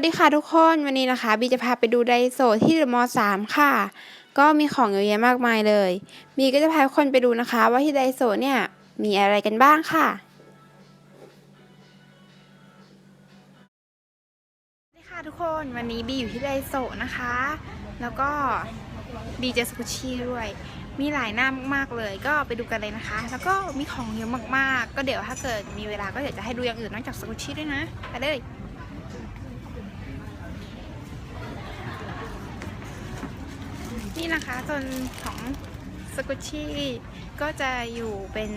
วัสดีค่ะทุกคนวันนี้นะคะบีจะพาไปดูไดโซที่เดอะมอลล์สามค่ะ ก็มีของเยอะแยะมากมายเลยบีก็จะพาทุกคนไปดูนะคะ ว่าที่ไดโซเนี่ยมีอะไรกันบ้างค่ะสวัสดีค่ะทุกคนวันนี้บีอยู่ที่ไดโซนะคะ แล้วก็บีเจอสกุชี่ด้วย มีหลายหน้ามากๆเลย ก็ไปดูกันเลยนะคะ แล้วก็มีของเยอะมากๆ ก็เดี๋ยวถ้าเกิดมีเวลาก็เดี๋ยวจะให้ดูอย่างอื่นนอกจากสกุชชี่ด้วยนะไปเลย นี่นะคะโซนของสกุชี่ก็จะอยู่เป็น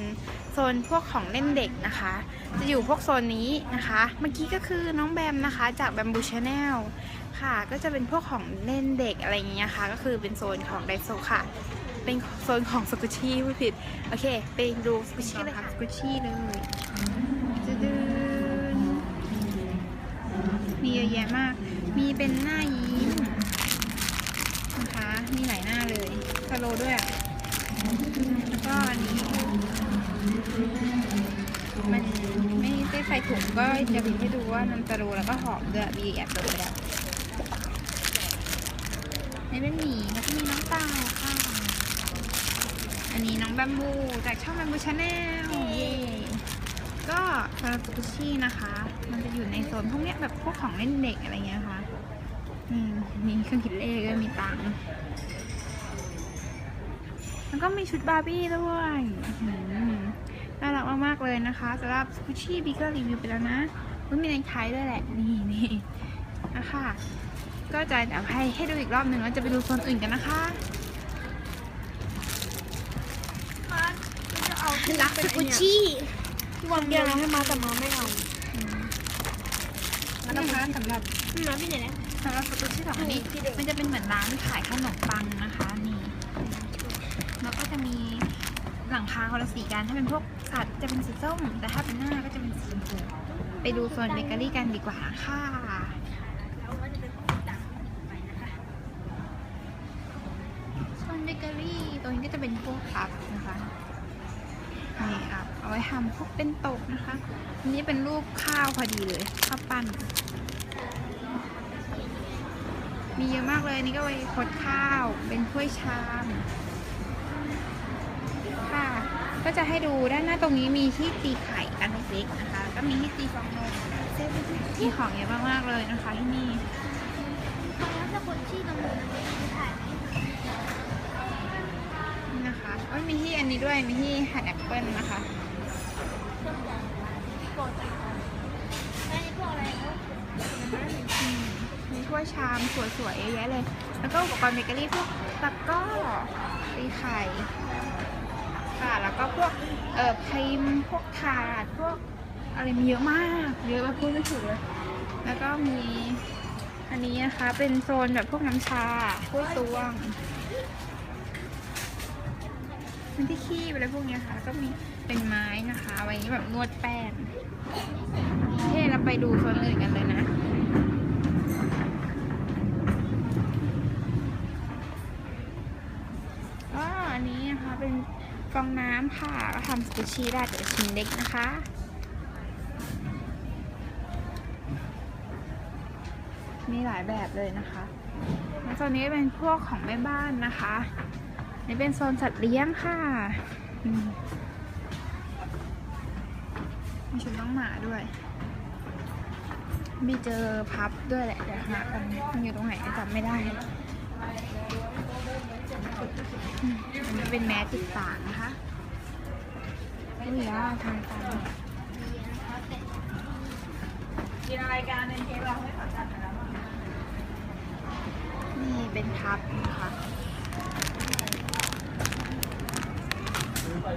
โซนพวกของเล่นเด็กนะคะ จะอยู่พวกโซนนี้นะคะ เมื่อกี้ก็คือน้องแบมนะคะ จากแบมบูชาแนลค่ะ ก็จะเป็นพวกของเล่นเด็กอะไรอย่างเงี้ยค่ะ ก็คือเป็นโซนของไดโซค่ะ เป็นโซนของสกุชี่ผู้ผิด โอเค ไปดูสกุชี่เลยค่ะสกุชชี่เลยจะดืนมีเยอะแยะมาก มีเป็นหน้ายิ้ม นะคะมีหลายหน้าเลยสโลด้วย แล้วก็อันนี้ มันไม่ได้ใส่ถุงก็จะบีบให้ดูว่ามันสโลแล้วก็หอมด้วยบีแอบเปิดไปแล้วนี่เป็นหมีแล้วก็มีน้องเต่าค่ะอันนี้น้องแบมบูจากช่องแบมบูชาแนลก็สำหรับสกุชี่นะคะ มันจะอยู่ในโซนพวกเนี้ยแบบพวกของเล่นเด็กอะไรเงี้ยค่ะ มมีเครื่องคิดเลขก็มีตังค์แล้วก็มีชุดบาร์บี้ด้วยอื้อหือน่ารักมากๆเลยนะคะสำหรับสกุชชี่บีก็รีวิวไปแล้วนะมันมีในไทยด้วยแหละ นี่นี่นะคะก็จะเดี๋ยวให้ให้ดูอีกรอบหนึ่งแล้วจะไปดูโซนอื่นกันนะคะรักสกุชชี่ที่วันเดียวเราให้มาแต่มาไม่เอาแล้วนะคะสำหรับมาพี่ไหนนะ สำหรับสกุชชี่สองอันนี้ที่เดิมมันจะเป็นเหมือนร้านขายขนมปังนะคะนี่แล้วก็จะมีหลังคาคนละสีกันถ้าเป็นพวกสัตว์จะเป็นสีส้ม แต่ถ้าเป็นหน้าก็จะเป็นสีชมพูไปดูโซนเบเกอรี่กันดีกว่าค่ะเราก็จะเป็นต่างไปนะคะโซนเบเกอรี่ตรงนี้ก็จะเป็นพวกอัพนะคะนี่อัพเอาไว้ทำพวกเป็นโต๊ะนะคะอันนี้เป็นรูปข้าวพอดีเลยข้าวปั้น มีเยอะมากเลยนี่ก็ไว้คดข้าวเป็นถ้วยชามค่ะ ก็จะให้ดูด้านหน้าตรงนี้มีที่ตีไข่อันเล็กนะคะ ก็มีที่ตีฟองนมมีของเยอะมากๆเลยนะคะที่นี่แล้วสกุชชี่ตรงนี้ถ่ายไหมนี่นะคะโอ้ยมีที่อันนี้ด้วยมีที่หั่นแอปเปิลนะคะ เครื่องจักรโปรดอันนี้พวกอะไรนะ อืมมี ถ้วยชามสวยๆเยอะแยะเลย แล้วก็อุปกรณ์เบเกอรี่พวกตะกร้อตีไข่ค่ะแล้วก็พวกเอ่อครีมพวกถาดพวกอะไรมีเยอะมากเยอะแบบพูดไม่ถูกเลยแล้วก็มีอันนี้นะคะเป็นโซนแบบพวกน้ำชาถ้วยตวงเป็นที่คีบอะไรพวกนี้ค่ะแล้วก็มีเป็นไม้นะคะไว้แบบนวดแป้งโอเคเราไปดูโซนอื่นกันเลยนะ ก็อันนี้นะคะเป็น ฟองน้ำค่ะก็ทำสกุชชี่ได้แต่ชิ้นเล็กนะคะมีหลายแบบเลยนะคะแล้วโซนนี้เป็นพวกของแม่บ้านนะคะ นี่เป็นโซนสัตว์เลี้ยงค่ะมมีชุดน้องหมาด้วย มีเจอพับด้วยแหละเดี๋ยวหากันมันอยู่ตรงไหนจำไม่ได้ อันนี้เป็นแมสติดปากนะคะอุ้ยว่าทำตามกินอะไรกันในเทปเราไม่ขอจัดแล้วนี่เป็นพับนะคะ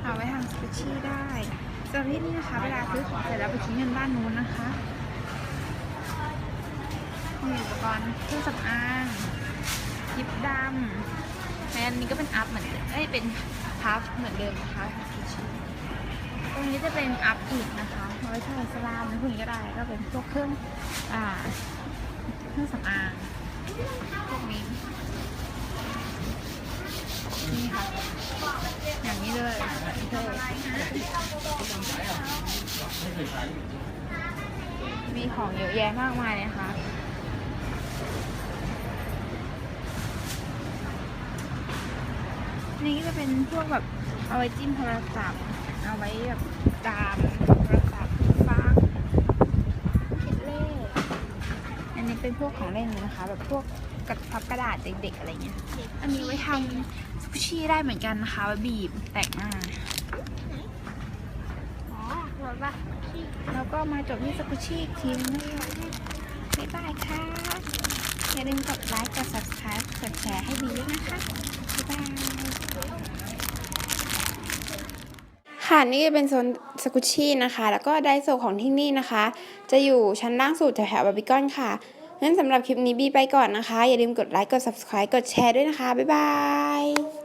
เอาไว้ทำสกุชชี่ได้สำหรับที่นี่นะคะเวลาซื้อของเสร็จแล้วไปทิ้งเงินบ้านนู้นนะคะมีอุปกรณ์เครื่องสำอางยิบดำ นนี้ก็เป็นอัพเหมือนเดิมเอ้ยเป็นพับเหมือนเดิมนะคะสกุชชี่ตรงนี้จะเป็นอัพอีกนะคะเอาไว้ทำสลามหรือพวกนี้ก็ได้ก็เป็นพวกเครื่องอ่าเครื่องสำอางพวกนี้นี่ค่ะอย่างนี้เลยเท่มีของเยอะแยะมากมายเลยค่ะ นี่ก็จะเป็นพวกแบบเอาไว้จิ้มโทรศัพท์ เอาไว้แบบตามโทรศัพท์ฟังคิดเลขอันนี้เป็นพวกของเล่นนะคะ แบบพวกกระพับกระดาษเด็กๆอะไรเงี้ย อันนี้ไว้ทำซูชิได้เหมือนกันนะคะไว้บีบแตกหน้าแล้วก็มาจบที่สกุชี่ทีนึงนะคะบ๊ายบายค่ะ อย่าลืมกดไลค์ กด subscribe กดแชร์ให้บีด้วยนะคะ ค่ะนี่เป็นโซนสกุชี่นะคะ แล้วก็ไดโซของที่นี่นะคะ จะอยู่ชั้นล่างสุดแถวๆบาร์บีคอนค่ะงั้นสำหรับคลิปนี้บีไปก่อนนะคะ อย่าลืมกดไลค์กด subscribe กดแชร์ด้วยนะคะ บ๊ายบาย